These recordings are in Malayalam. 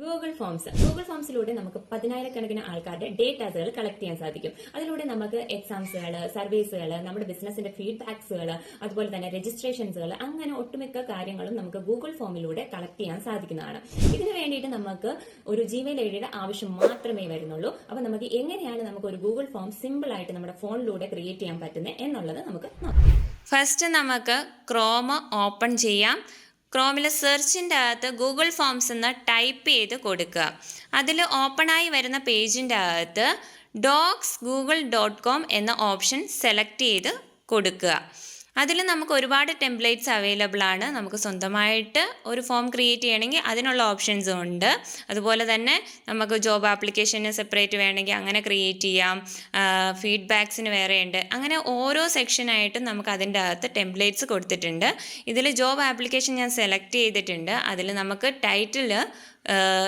ഗൂഗിൾ ഫോംസ് ഗൂഗിൾ ഫോംസിലൂടെ നമുക്ക് പതിനായിരക്കണക്കിന് ആൾക്കാരുടെ ഡേറ്റാസുകൾ കളക്ട് ചെയ്യാൻ സാധിക്കും. അതിലൂടെ നമുക്ക് എക്സാംസുകൾ സർവീസുകൾ നമ്മുടെ ബിസിനസിന്റെ ഫീഡ്ബാക്സുകൾ അതുപോലെ തന്നെ രജിസ്ട്രേഷൻസുകൾ അങ്ങനെ ഒട്ടുമിക്ക കാര്യങ്ങളും നമുക്ക് ഗൂഗിൾ ഫോമിലൂടെ കളക്ട് ചെയ്യാൻ സാധിക്കുന്നതാണ്. ഇതിനു വേണ്ടിയിട്ട് നമുക്ക് ഒരു ജിമെയിൽ ഐഡിയുടെ ആവശ്യം മാത്രമേ വരുന്നുള്ളൂ. അപ്പൊ നമുക്ക് എങ്ങനെയാണ് നമുക്ക് ഒരു ഗൂഗിൾ ഫോം സിമ്പിൾ ആയിട്ട് നമ്മുടെ ഫോണിലൂടെ ക്രിയേറ്റ് ചെയ്യാൻ പറ്റുന്നത് എന്നുള്ളത് നമുക്ക് നോക്കാം. ഫസ്റ്റ് നമുക്ക് ക്രോമ് ഓപ്പൺ ചെയ്യാം. ക്രോമിൽ സെർച്ചിന്റെ അകത്ത് ഗൂഗിൾ ഫോംസ് എന്ന് ടൈപ്പ് ചെയ്ത് കൊടുക്കുക. അതിൽ ഓപ്പണായി വരുന്ന പേജിന്റെ അകത്ത് ഡോക്സ് ഗൂഗിൾ ഡോട്ട് കോം എന്ന ഓപ്ഷൻ സെലക്ട് ചെയ്ത് കൊടുക്കുക. അതിൽ നമുക്ക് ഒരുപാട് ടെംപ്ലേറ്റ്സ് അവൈലബിൾ ആണ്. നമുക്ക് സ്വന്തമായിട്ട് ഒരു ഫോം ക്രിയേറ്റ് ചെയ്യണമെങ്കിൽ അതിനുള്ള ഓപ്ഷൻസും ഉണ്ട്. അതുപോലെ തന്നെ നമുക്ക് ജോബ് ആപ്ലിക്കേഷന് സെപ്പറേറ്റ് വേണമെങ്കിൽ അങ്ങനെ ക്രിയേറ്റ് ചെയ്യാം. ഫീഡ്ബാക്സിന് വേറെ ഉണ്ട്. അങ്ങനെ ഓരോ സെക്ഷനായിട്ടും നമുക്ക് അതിന്റെ അകത്ത് ടെംപ്ലേറ്റ്സ് കൊടുത്തിട്ടുണ്ട്. ഇതിൽ ജോബ് ആപ്ലിക്കേഷൻ ഞാൻ സെലക്ട് ചെയ്തിട്ടുണ്ട്. അതിൽ നമുക്ക് ടൈറ്റിൽ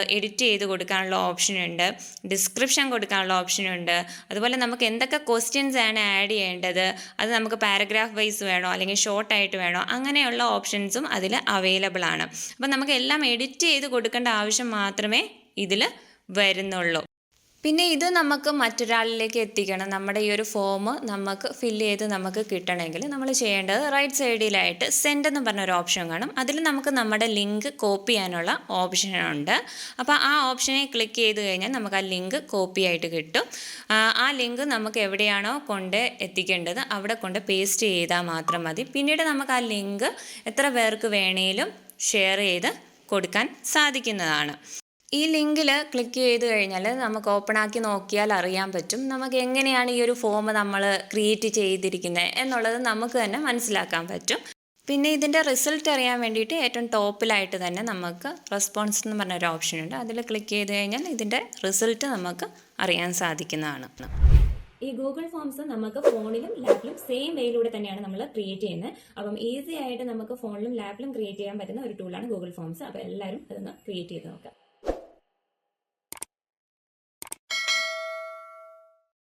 എഡിറ്റ് ചെയ്ത് കൊടുക്കാനുള്ള ഓപ്ഷൻ ഉണ്ട്. ഡിസ്ക്രിപ്ഷൻ കൊടുക്കാനുള്ള ഓപ്ഷൻ ഉണ്ട്. അതുപോലെ നമുക്ക് എന്തൊക്കെ ക്വസ്റ്റ്യൻസ് ആണ് ആഡ് ചെയ്യേണ്ടത്? അത് നമുക്ക് പാരഗ്രാഫ് വൈസ് വേണോ? അല്ലെങ്കിൽ ഷോർട്ട് ആയിട്ട് വേണോ? അങ്ങനെയുള്ള ഓപ്ഷൻസും അതിൽ അവൈലബിൾ ആണ്. അപ്പം നമുക്ക് എല്ലാം എഡിറ്റ് ചെയ്ത് കൊടുക്കേണ്ട ആവശ്യം മാത്രമേ ഇതിൽ വരുന്നുള്ളൂ. പിന്നെ ഇത് നമുക്ക് മറ്റൊരാളിലേക്ക് എത്തിക്കണം. നമ്മുടെ ഈ ഒരു ഫോം നമുക്ക് ഫില്ല് ചെയ്ത് നമുക്ക് കിട്ടണമെങ്കിൽ നമ്മൾ ചെയ്യേണ്ടത് റൈറ്റ് സൈഡിലായിട്ട് സെൻഡ് എന്ന് പറഞ്ഞ ഒരു ഓപ്ഷൻ കാണും. അതിൽ നമുക്ക് നമ്മുടെ ലിങ്ക് കോപ്പി ചെയ്യാനുള്ള ഓപ്ഷൻ ഉണ്ട്. അപ്പോൾ ആ ഓപ്ഷനെ ക്ലിക്ക് ചെയ്ത് കഴിഞ്ഞാൽ നമുക്ക് ആ ലിങ്ക് കോപ്പി ആയിട്ട് കിട്ടും. ആ, ലിങ്ക് നമുക്ക് എവിടെയാണോ കൊണ്ട് എത്തിക്കേണ്ടത് അവിടെ കൊണ്ട് പേസ്റ്റ് ചെയ്താൽ മാത്രം മതി. പിന്നീട് നമുക്ക് ആ ലിങ്ക് എത്ര പേർക്ക് വേണേലും ഷെയർ ചെയ്ത് കൊടുക്കാൻ സാധിക്കുന്നതാണ്. ഈ ലിങ്കിൽ ക്ലിക്ക് ചെയ്ത് കഴിഞ്ഞാൽ നമുക്ക് ഓപ്പൺ ആക്കി നോക്കിയാൽ അറിയാൻ പറ്റും. നമുക്ക് എങ്ങനെയാണ് ഈ ഒരു ഫോം നമ്മൾ ക്രിയേറ്റ് ചെയ്തിരിക്കുന്നത് എന്നുള്ളത് നമുക്ക് തന്നെ മനസ്സിലാക്കാൻ പറ്റും. പിന്നെ ഇതിന്റെ റിസൾട്ട് അറിയാൻ വേണ്ടിയിട്ട് ഏറ്റവും ടോപ്പിലായിട്ട് തന്നെ നമുക്ക് റെസ്പോൺസ് എന്ന് പറഞ്ഞൊരു ഓപ്ഷൻ ഉണ്ട്. അതിൽ ക്ലിക്ക് ചെയ്ത് കഴിഞ്ഞാൽ ഇതിന്റെ റിസൾട്ട് നമുക്ക് അറിയാൻ സാധിക്കുന്നതാണ്. ഈ ഗൂഗിൾ ഫോംസ് നമുക്ക് ഫോണിലും ലാപ്പിലും സെയിം വേയിലൂടെ തന്നെയാണ് നമ്മൾ ക്രിയേറ്റ് ചെയ്യുന്നത് അപ്പം ഈസി ആയിട്ട് നമുക്ക് ഫോണിലും ലാപ്പിലും ക്രിയേറ്റ് ചെയ്യാൻ പറ്റുന്ന ഒരു ടൂളാണ് ഗൂഗിൾ ഫോംസ് അപ്പോൾ എല്ലാവരും അതൊന്ന് ക്രിയേറ്റ് ചെയ്ത് നോക്കാം.